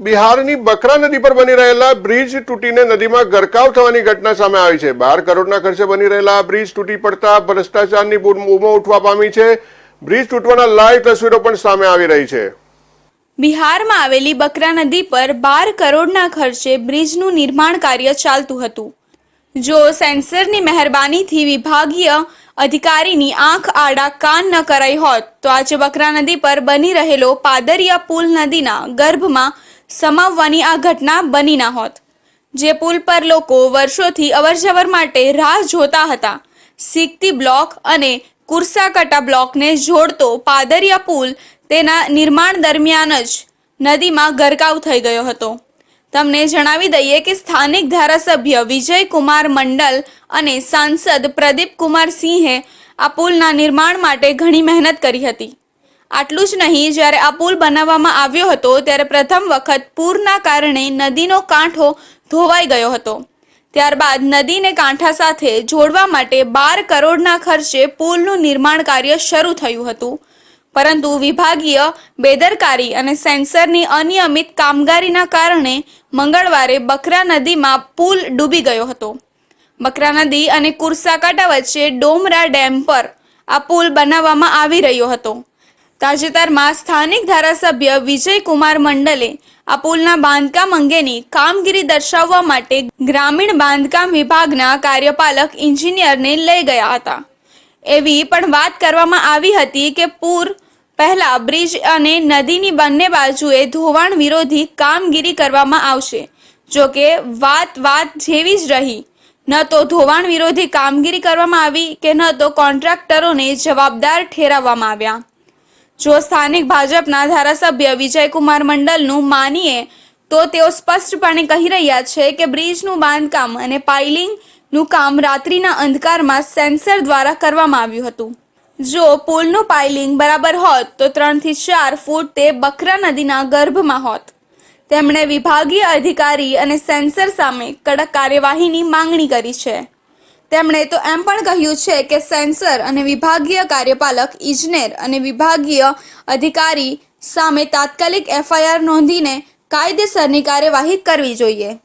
બિહારની બકરા નદી પર બની રહેલા બ્રિજ તૂટીને નદીમાં ગરકાવ થવાની ઘટના સામે આવી છે. બાર કરોડના ખર્ચે બની રહેલા બ્રિજ તૂટી પડતા ભ્રષ્ટાચારની બૂમો ઉઠવા પામી છે. બ્રિજ તૂટવાના લાઈવ તસવીરો પણ સામે આવી રહી છે. બિહારમાં આવેલી બકરા નદી પર બાર કરોડના ખર્ચે બ્રિજનું નિર્માણ કાર્ય ચાલતું હતું. જો સેન્સરની મહેરબાનીથી વિભાગીય અધિકારીની આંખ આડા કાન ન કરાઈ હોત તો આજે બકરા નદી પર બની રહેલો પાદરિયા પુલ નદીના ગર્ભમાં સમાવવાની આ ઘટના બની ના હોત. જે પુલ પર લોકો વર્ષોથી અવરજવર માટે રાહ જોતા હતા. સિકતી બ્લોક અને કુરસાકટા બ્લોકને જોડતો પાદરિયા પુલ તેના નિર્માણ દરમિયાન જ નદીમાં ગરકાવ થઈ ગયો હતો. તમને જણાવી દઈએ કે સ્થાનિક ધારાસભ્ય વિજય કુમાર મંડલ અને સાંસદ પ્રદીપ કુમાર સિંહે આ પુલના નિર્માણ માટે ઘણી મહેનત કરી હતી. આટલું જ નહીં, જ્યારે આ પુલ બનાવવામાં આવ્યો હતો, ત્યારે પ્રથમ વખત પૂરના કારણે નદીનો કાંઠો ધોવાઈ ગયો હતો. ત્યારબાદ નદીને કાંઠા સાથે જોડવા માટે બાર કરોડના ખર્ચે પુલનું નિર્માણ કાર્ય શરૂ થયું હતું. પરંતુ વિભાગીય બેદરકારી અને સેન્સરની અનિયમિત કામગીરીના કારણે મંગળવારે બકરા નદીમાં પુલ ડૂબી ગયો હતો. બકરા નદી અને કુરસાકાંટા વચ્ચે ડોમરા ડેમ પર આ પુલ બનાવવામાં આવી રહ્યો હતો. તાજેતરમાં સ્થાનિક ધારાસભ્ય વિજય કુમાર મંડલે આ પુલના બાંધકામ અંગેની કામગીરી દર્શાવવા માટે ગ્રામીણ બાંધકામ વિભાગના કાર્યપાલક ઇન્જિનિયરને લઈ ગયા હતા. એવી પણ વાત કરવામાં આવી હતી કે પૂર, પહેલા બ્રિજ અને નદીની બંને બાજુએ ધોવાણ વિરોધી કામગીરી કરવામાં આવશે. જો કે વાત વાત જેવી જ રહી. ન તો ધોવાણ વિરોધી કામગીરી કરવામાં આવી કે ન તો કોન્ટ્રાક્ટરોને જવાબદાર ઠેરવવામાં આવ્યા. જો સ્થાનિક ભાજપના ધારાસભ્ય વિજયકુમાર મંડલનું માનીએ, તો તેઓ સ્પષ્ટપણે કહી રહ્યા છે કે બ્રિજનું બાંધકામ અને પાઇલિંગનું કામ રાત્રિના અંધકારમાં સેન્સર દ્વારા કરવામાં આવ્યું હતું. જો પુલનું પાઇલિંગ બરાબર હોત તો ત્રણથી ચાર ફૂટ તે બકરા નદીના ગર્ભમાં હોત. તેમણે વિભાગીય અધિકારી અને સેન્સર સામે કડક કાર્યવાહીની માંગણી કરી છે. તેમણે તો એમ પણ કહ્યું છે કે સેન્સર અને વિભાગીય કાર્યપાલક ઇજનેર અને વિભાગીય અધિકારી સામે તાત્કાલિક એફઆઈઆર નોંધીને કાયદેસરની કાર્યવાહી કરવી જોઈએ.